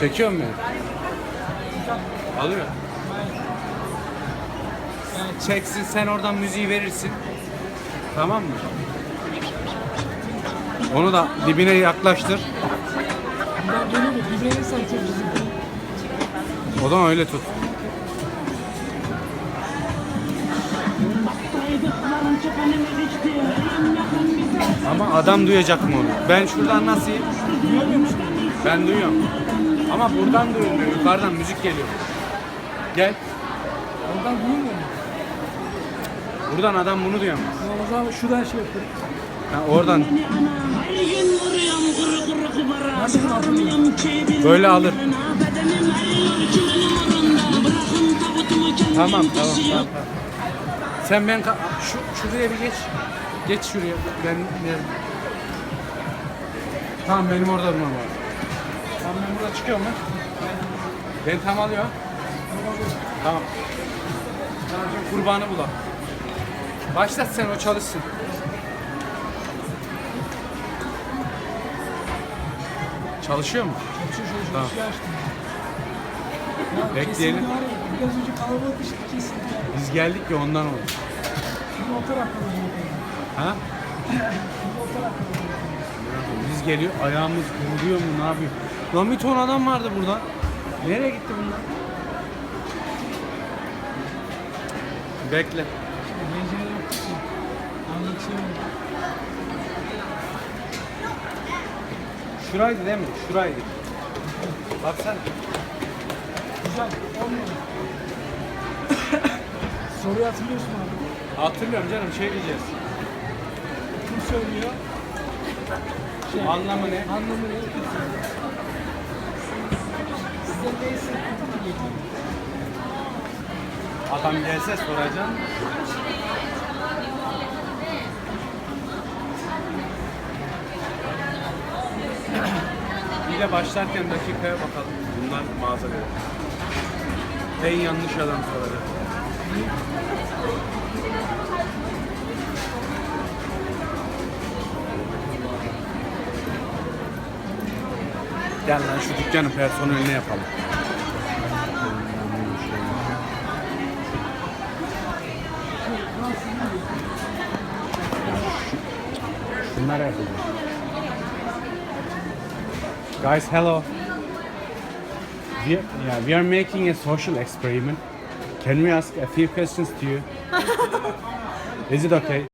Çekiyor mu? Alıyor. Yani çeksin sen oradan müziği verirsin. Tamam mı? Onu da dibine yaklaştır. Ben böyle de. O zaman öyle tut. Ama adam duyacak mı onu? Ben şuradan nasıl? Ben duyuyorum. Ama buradan duyulmuyor. Yukarıdan müzik geliyor. Gel. Ondan duymuyor mu? Buradan adam bunu duyamaz. Ya O zaman şuradan şey yapıyorum. Ha, oradan böyle alır. Tamam tamam tamam. Sen ben ka- şu şuraya bir geç. Geç şuraya. Ben ne? Tamam benim orada durmam lazım. Tamam ben burada çıkıyorum lan. Ben tam alıyor. Tamam. Kurbanı bulalım. Başlat sen o çalışsın. Çalışıyor mu? Şu şu Tamam. açtım. Ya Bekleyelim. var ya, Biraz önce kalabalık işte kesin. Biz geldik ya ondan oldu. Şimdi o tarafta da. Ha? Şimdi o tarafta da. Geliyor ayağımız vuruyor mu ne yapıyor? Lan bir ton adam vardı burada. Nereye gitti bunlar? Bekle. Şuraydı değil mi? Şuraydı. Baksana. Güzel. Olmuyor. Soruyu hatırlıyorsun abi. Hatırlıyorum canım şey diyeceğiz. Kim söylüyor? Anlamı ne? Anlamı ne? Size neyse. Adam gelse soracağım. Bir de başlarken dakikaya bakalım. Bunlar mağazaları. En yanlış adam soracak. Gel lan şu dükkanın personeline yapalım. Guys, hello. We, yeah, we are making a social experiment. Can we ask a few questions to you? Is it okay?